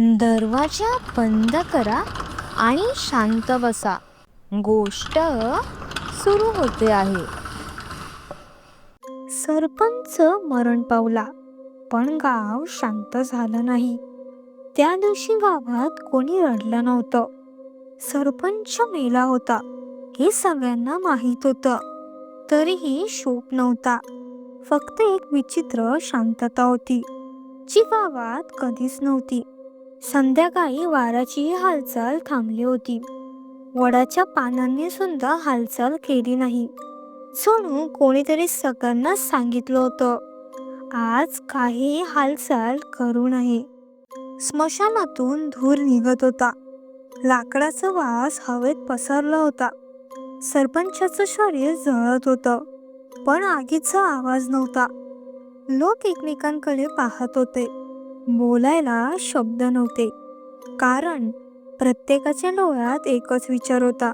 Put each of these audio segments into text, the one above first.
दरवाजा बंद करा आणि शांत बसा. गोष्ट सुरू होते आहे. सरपंच मरण पावला पण गाव शांत झालं नाही. त्या दिवशी गावात कोणी रडलं नव्हतं. सरपंच मेला होता हे सगळ्यांना माहीत होतं. तरीही शोक नव्हता. फक्त एक विचित्र शांतता होती जी गावात कधीच नव्हती. संध्याकाळी वाराचीही हालचाल थांबली होती. वडाच्या पानांनी सुद्धा हालचाल केली नाही. सोनू कोणीतरी सगळ्यांना सांगितलं होतं. आज काही हालचाल करू नये. स्मशानातून धूर निघत होता. लाकडाचा वास हवेत पसरला होता. सरपंचाचं शरीर जळत होतं पण आगीचा आवाज नव्हता. लोक एकमेकांकडे पाहत होते. बोलायला शब्द नव्हते. कारण प्रत्येकाच्या डोळ्यात एकच विचार होता.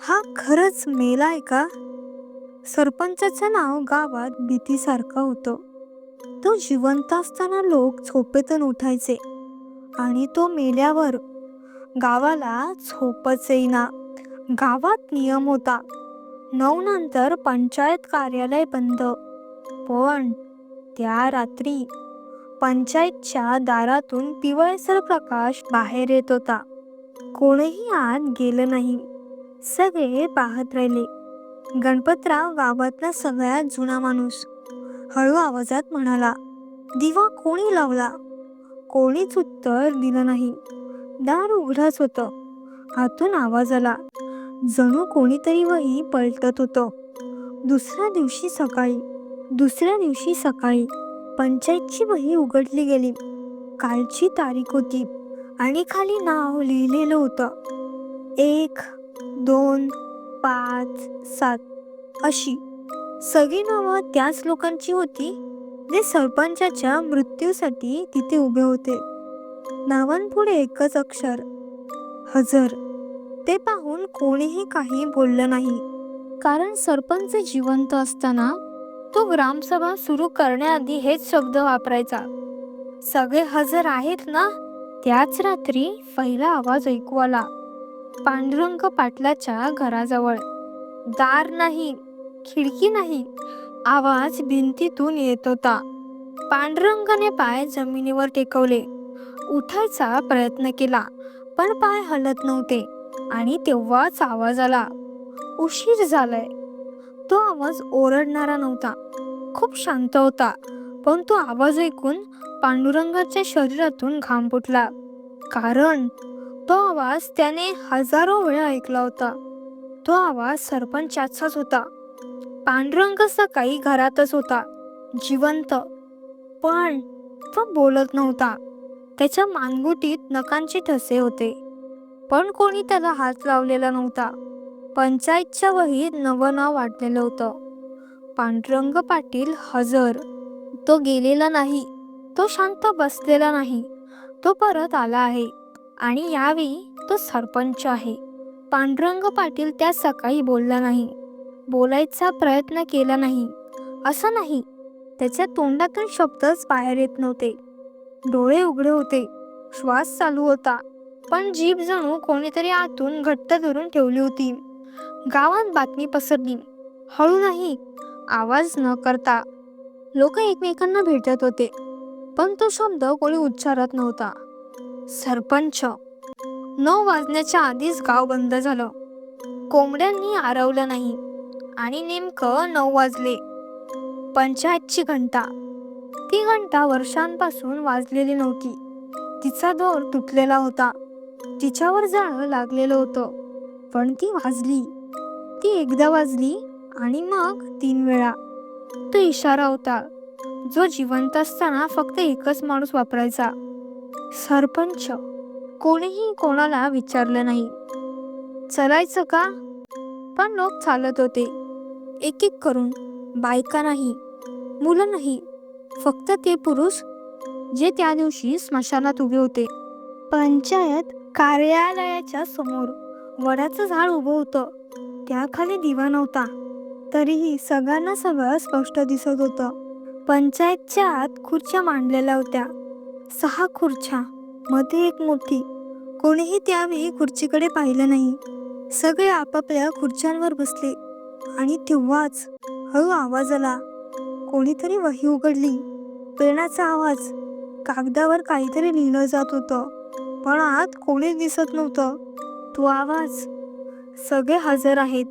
हा खरंच मेलाय का? सरपंचाचं नाव गावात भीतीसारखं होतं. तो जिवंत असताना लोक झोपेतून उठायचे आणि तो मेल्यावर गावाला झोपच येईना. गावात नियम होता. नऊ नंतर पंचायत कार्यालय बंद. पण त्या रात्री पंचायतच्या दारातून पिवळसर प्रकाश बाहेर येत होता. कोणीही आत गेलं नाही. सगळे पाहत राहिले. गणपतराव गावातला सगळ्यात जुना माणूस. हळू आवाजात म्हणाला दिवा कोणी लावला? कोणीच उत्तर दिलं नाही. दार उघडच होतं. हातून आवाज आला. जणू कोणीतरी वही पलटत होतं. दुसऱ्या दिवशी सकाळी. दुसऱ्या दिवशी सकाळी. पंचायतची वही उघडली गेली. कालची तारीख होती आणि खाली नाव लिहिलेलं होतं. एक दोन पाच सात अशी. सगळी नावं त्याच लोकांची होती जे सरपंचाच्या मृत्यूसाठी तिथे उभे होते. नावांपुढे एकच अक्षर हजर. ते पाहून कोणीही काही बोललं नाही. कारण सरपंच जिवंत असताना तो ग्रामसभा सुरू करण्याआधी हेच शब्द वापरायचा. सगळे हजर आहेत ना? त्याच रात्री पहिला आवाज ऐकू आला. पांडुरंग पाटलाच्या घराजवळ. दार नाही खिडकी नाही आवाज भिंतीतून येत होता. पांडुरंगाने पाय जमिनीवर टेकवले. उठायचा प्रयत्न केला पण पाय हलत नव्हते आणि तेव्हाच आवाज आला. उशीर झालाय. तो आवाज ओरडणारा नव्हता. खूप शांत होता पण तो आवाज ऐकून पांडुरंगाच्या शरीरातून घाम फुटला. कारण तो आवाज त्याने हजारो वेळा ऐकला होता. तो आवाज सरपंचाचाच होता. पांडुरंग सकाळी घरातच होता जिवंत. पण तो बोलत नव्हता. त्याच्या मानगुटीत नकांचे ठसे होते. पण कोणी त्याला हात लावलेला नव्हता. पंचायतच्या वहीत नवं नाव वाटलेलं होतं. पांडुरंग पाटील हजर. तो गेलेला नाही. तो शांत बसलेला नाही. तो परत आला आहे. आणि यावेळी तो सरपंच आहे. पांडुरंग पाटील त्या सकाळी बोलला नाही. बोलायचा प्रयत्न केला नाही. असं नाही. त्याच्या तोंडातून शब्दच बाहेर येत नव्हते. डोळे उघडे होते. श्वास चालू होता. पण जीभ जणू कोणीतरी आतून घट्ट धरून ठेवली होती. गावात बातमी पसरली. हळू नाही आवाज न करता लोक एकमेकांना भेटत होते पण तो शब्द कोणी उच्चारत नव्हता. सरपंच नऊ वाजण्याच्या आधीच गाव बंद झालं. कोंबड्यांनी आरवलं नाही आणि नेमकं नऊ वाजले. पंचायतची घंटा. ती घंटा वर्षांपासून वाजलेली नव्हती. तिचा दोर तुटलेला होता. तिच्यावर जाळं लागलेलं होतं पण ती वाजली. ती एकदा वाजली आणि मग तीन वेळा. तो इशारा होता जो जिवंत असताना फक्त एकच माणूस वापरायचा. सरपंच कोणीही कोणाला विचारलं नाही. चलायचं का? पण लोक चालत होते. एक एक करून बायका नाही मुलं नाही फक्त ते पुरुष जे त्या दिवशी स्मशानात उभे होते. पंचायत कार्यालयाच्या समोर वडाचं झाड उभं होतं. त्याखाली दिवा नव्हता. तरीही सगळ्यांना सगळं स्पष्ट दिसत होतं. पंचायतच्या आत खुर्च्या मांडलेल्या होत्या. सहा खुर्च्या मध्ये एक मोठी. कोणीही त्यावेळी खुर्चीकडे पाहिलं नाही. सगळे आपापल्या खुर्च्यांवर बसले. आणि तेव्हाच हळू आवाज आला. कोणीतरी वही उघडली. पेणाचा आवाज. कागदावर काहीतरी लिहिलं जात होतं. पण आत कोणीच दिसत नव्हतं. तो आवाज सगळे हजर आहेत.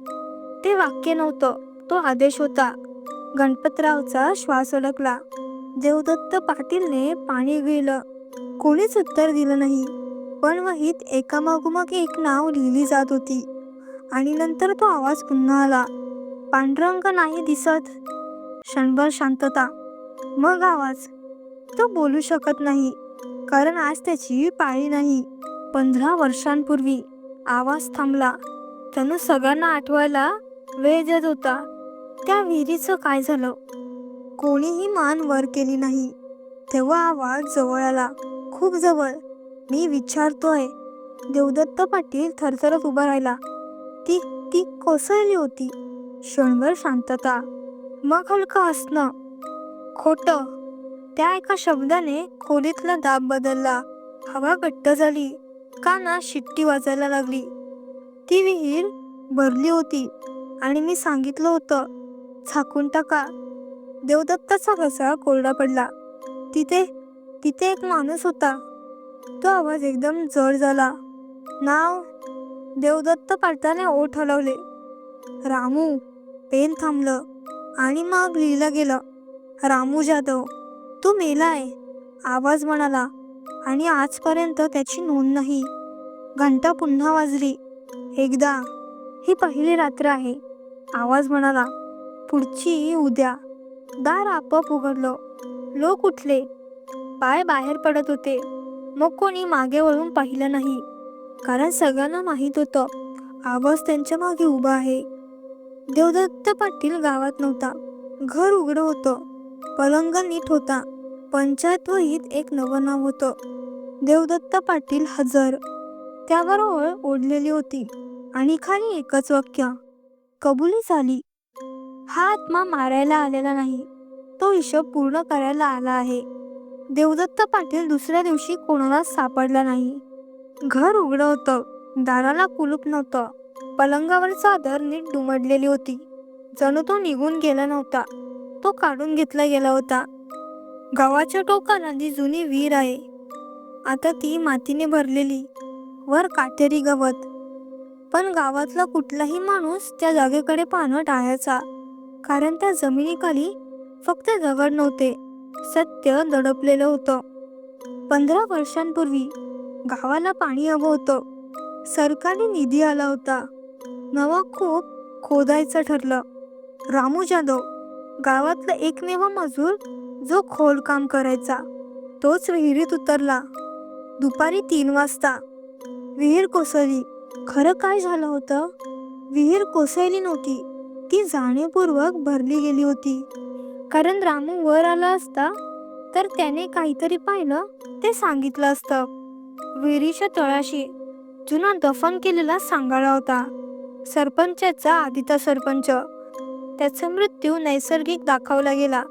ते वाक्य नव्हतं तो आदेश होता. गणपतरावचा श्वास अडकला देवदत्त पाटीलने पाणी गिळलं कोणीच उत्तर दिलं नाही. पण वहीत एकामागोमाग एक नाव लिहिली जात होती. आणि नंतर तो आवाज पुन्हा आला. पांढरंग नाही दिसत. क्षणभर शांतता. मग आवाज. तो बोलू शकत नाही. कारण आज त्याची पाळी नाही. पंधरा वर्षांपूर्वी. आवाज थांबला. त्यानं सगळ्यांना आठवायला वेळ देत होता. त्या विहिरीचं काय झालं? कोणीही मान वर केली नाही. तेव्हा आवाज जवळ आला. खूप जवळ. मी विचारतोय देवदत्त पाटील थरथरत उभा राहिला. ती ती कोसळली होती. क्षणभर शांतता. मग हलकं असणं खोट. त्या एका शब्दाने खोलीतला दाब बदलला. हवा घट्ट झाली. काना शिट्टी वाजायला लागली. ती विहीर भरली होती आणि मी सांगितलं होतं झाकून टाका. देवदत्ताचा घसा कोरडा पडला. तिथे तिथे एक माणूस होता. तो आवाज एकदम जड झाला. नाव? देवदत्त पाटलाने ओठ हलवले. रामू. पेन थांबलं आणि मग लिहिलं गेलं रामू जाधव तू मेलाय आवाज म्हणाला आणि आजपर्यंत त्याची नोंद नाही. घंटा पुन्हा वाजली. एकदा ही पहिली रात्र आहे. आवाज म्हणाला पुढची उद्या. दार आपोआप उघडलं. लोक उठले. पाय बाहेर पडत होते. मग कोणी मागे वळून पाहिलं नाही. कारण सगळ्यांना माहीत होतं आवाज त्यांच्या मागे उभा आहे. देवदत्त पाटील गावात नव्हता. घर उघडं होतं. पलंग नीट होता. पंचायत वहीत एक नवं नाव होतं. देवदत्त पाटील हजर. त्यावर ओळ ओढलेली होती. आणि खाली एकच वाक्य. कबुली झाली हा आत्मा मारायला आलेला नाही. तो हिशोब पूर्ण करायला आला आहे. देवदत्त पाटील दुसऱ्या दिवशी कोणालाच सापडला नाही. घर उघडं होतं. दाराला कुलूप नव्हतं. पलंगावर चादर नीट दुमडलेली होती. जणू तो निघून गेला नव्हता. तो काढून घेतला गेला होता. गावाच्या टोकाला जी जुनी विहीर आहे. आता ती मातीने भरलेली. वर काटेरी गवत. पण गावातला कुठलाही माणूस त्या जागेकडे पाहणं टाळायचा. कारण त्या जमिनीखाली फक्त दगड नव्हते. सत्य दडपलेलं होतं. पंधरा वर्षांपूर्वी गावाला पाणी हवं होतं. सरकारी निधी आला होता. नवा खूप खोदायचं ठरलं. रामू जाधव गावातला एकमेव मजूर जो खोलकाम करायचा तोच विहिरीत उतरला. दुपारी तीन वाजता. विहीर कोसळली. खरं काय झालं होतं? विहीर कोसळली नव्हती. ती जाणीवपूर्वक भरली गेली होती. कारण रामू वर आला असता तर त्याने काहीतरी पाहिलं ते सांगितलं असतं. विहिरीच्या तळाशी जुना दफन केलेला सांगाळा होता. सरपंचाचा आधीचा सरपंच. त्याचा मृत्यू नैसर्गिक दाखवला गेला.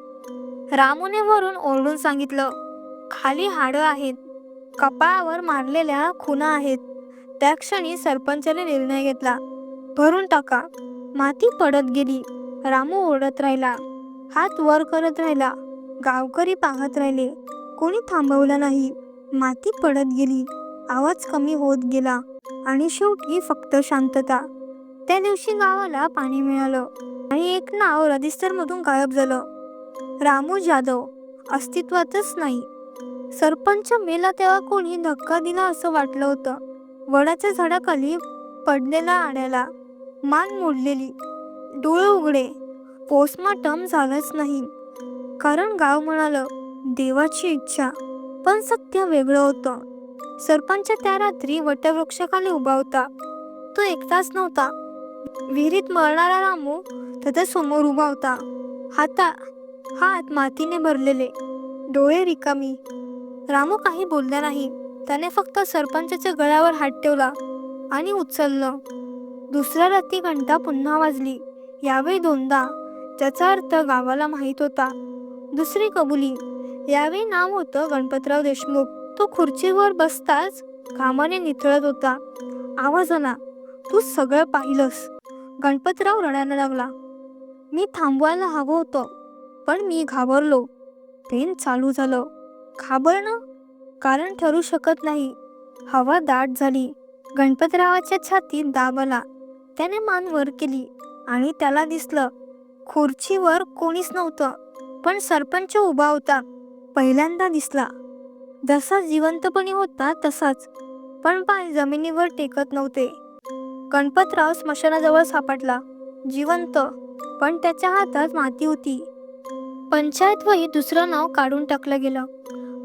रामूने वरून ओरडून सांगितलं खाली हाडं आहेत. कपाळावर मारलेल्या खुणा आहेत. त्या क्षणी सरपंचाने निर्णय घेतला. भरून टाका. माती पडत गेली. रामू ओढत राहिला. हात वर करत राहिला. गावकरी पाहत राहिले. कोणी थांबवलं नाही. माती पडत गेली. आवाज कमी होत गेला. आणि शेवटी फक्त शांतता. त्या दिवशी गावाला पाणी मिळालं. आणि एक नाव रजिस्टरमधून गायब झालं. रामू जाधव. अस्तित्वातच नाही. सरपंच मेला तेव्हा कोणी धक्का दिला असं वाटलं होतं. वडाच्या झाडाखाली पडलेला आड्याला मान मोडलेली. डोळे उघडे. पोस्टमार्टम झालंच नाही. कारण गाव म्हणालं देवाची इच्छा. पण सत्य वेगळं होतं. सरपंच त्या रात्री वटवृक्षाखाली उभा होता. तो एकटाच नव्हता. विहिरीत मरणारा रामू त्याच्यासमोर उभा होता. हाता हात मातीने भरलेले. डोळे रिकामी. रामू काही बोलला नाही. त्याने फक्त सरपंचाच्या गळ्यावर हात ठेवला आणि उचललं. दुसऱ्या रात्री घंटा पुन्हा वाजली. यावेळी दोनदा त्याचा अर्थ गावाला माहीत होता दुसरी कबुली. यावेळी नाव होतं गणपतराव देशमुख. तो खुर्चीवर बसताच घामाने निथळत होता. आवाज आला तू सगळं पाहिलंस. गणपतराव रडायला लागला मी थांबवायला हवं होतं पण मी घाबरलो. ट्रेन चालू झालं. घाबरणं कारण ठरू शकत नाही. हवा दाट झाली. गणपतरावाच्या छातीत दाब आला त्याने मान वर केली आणि त्याला दिसलं. खुर्चीवर कोणीच नव्हतं पण सरपंच उभा होता. पहिल्यांदा दिसला. जसा जिवंतपणी होता तसाच पण पाय जमिनीवर टेकत नव्हते. गणपतराव स्मशानाजवळ सापडला. जिवंत पण त्याच्या हातात माती होती. पंचायत वही दुसरं नाव काढून टाकलं गेलं.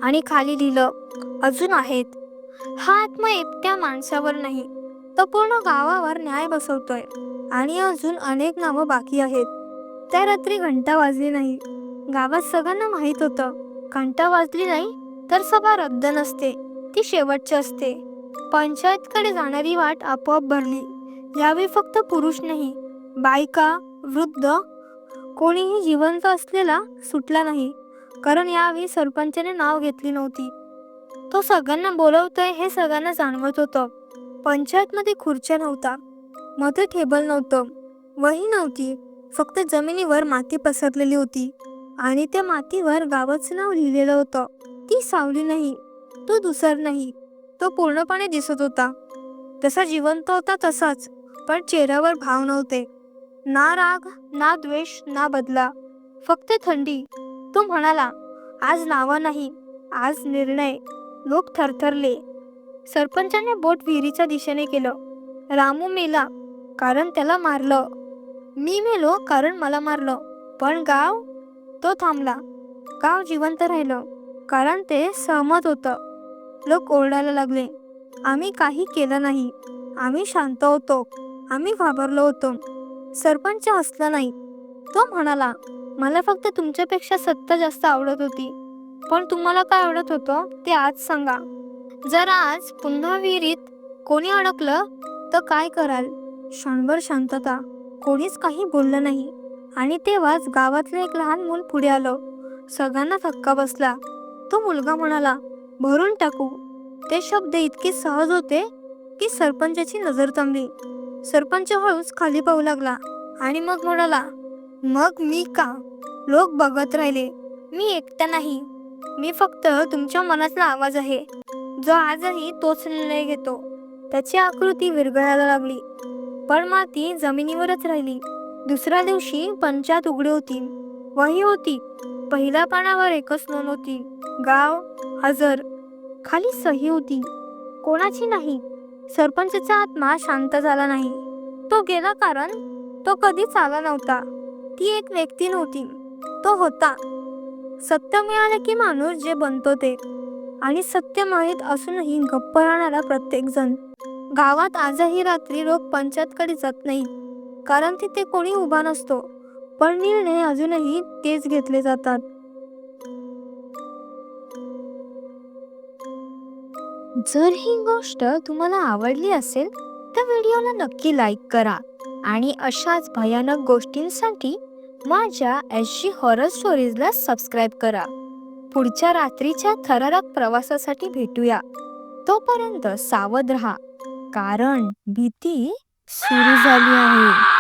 आणि खाली लिहिलं अजून आहेत. हा आत्मा एकट्या माणसावर नाही तो पूर्ण गावावर न्याय बसवतोय आणि अजून अनेक नावं बाकी आहेत. त्या रात्री घंटा वाजली नाही. गावात सगळ्यांना माहीत होतं. घंटा वाजली नाही तर सभा रद्द नसते. ती शेवटची असते. पंचायतकडे जाणारी वाट आपोआप भरली. यावेळी फक्त पुरुष नाही बायका वृद्ध कोणीही जिवंत असलेला सुटला नाही. कारण यावेळी सरपंचाने नाव घेतली नव्हती. तो सगळ्यांना बोलवतोय हे सगळ्यांना जाणवत होतं. पंचायतमध्ये खुर्च्या नव्हता. मध्ये टेबल नव्हतं. वही नव्हती. फक्त जमिनीवर माती पसरलेली होती. आणि त्या मातीवर गावाचं नाव लिहिलेलं होतं. ती सावली नाही. तो दुसर नाही. तो पूर्णपणे दिसत होता. जसा जिवंत होता तसाच. पण चेहऱ्यावर भाव नव्हते. ना राग ना द्वेष ना बदला. फक्त थंडी. तो म्हणाला आज नावं नाही आज निर्णय. लोक थरथरले. सरपंचाने बोट विहिरीच्या दिशेने केलं. रामू मेला कारण त्याला मारलं. मी मेलो कारण मला मारलं पण गाव? तो थांबला. गाव जिवंत राहिलं कारण ते सहमत होतं. लोक ओरडायला लागले. आम्ही काही केलं नाही आम्ही शांत होतो आम्ही घाबरलो होतो. सरपंच हसला नाही. तो म्हणाला मला फक्त तुमच्यापेक्षा सत्ता जास्त आवडत होती. पण तुम्हाला काय आवडत होतं ते आज सांगा. जर आज पुन्हा विहिरीत कोणी अडकलं तर काय कराल? क्षणभर शांतता. कोणीच काही बोललं नाही. आणि तेव्हाच गावातलं एक लहान मूल पुढे आलं. सगळ्यांना धक्का बसला. तो मुलगा म्हणाला भरून टाकू. ते शब्द इतके सहज होते की सरपंचाची नजर थांबली. सरपंच हळूच खाली पाहू लागला आणि मग म्हणाला मग मी का? लोक बघत राहिले. मी एकटा नाही. मी फक्त तुमच्या मनातला आवाज आहे. जो आजही तोच निर्णय घेतो. त्याची आकृती विरघळायला लागली. पण माती जमिनीवरच राहिली. दुसऱ्या दिवशी पंचायत उघडी होती. वही होती. पहिल्या पानावर एकच नोंद होती. गाव हजर. खाली सही होती. कोणाची नाही. सरपंचचा आत्मा शांत झाला नाही. तो गेला कारण तो कधीच आला नव्हता. ती एक व्यक्ती नव्हती. तो होता. सत्य मिळालं की माणूस जे बनतो ते. आणि सत्य माहीत असूनही गप्प राहणारा प्रत्येक जण गावात आजही रात्री लोक पंचायतकडे जात नाही. कारण तिथे कोणी उभा नसतो. पण निर्णय अजूनही तेच घेतले जातात. जर ही गोष्ट तुम्हाला आवडली असेल तर व्हिडिओला नक्की लाईक करा. आणि अशाच भयानक गोष्टींसाठी माझ्या एस जी हॉरर स्टोरीजला सबस्क्राईब करा. पुढच्या रात्रीच्या थरारक प्रवासासाठी भेटूया. तोपर्यंत सावध राहा. कारण भीती सुरू झाली आहे.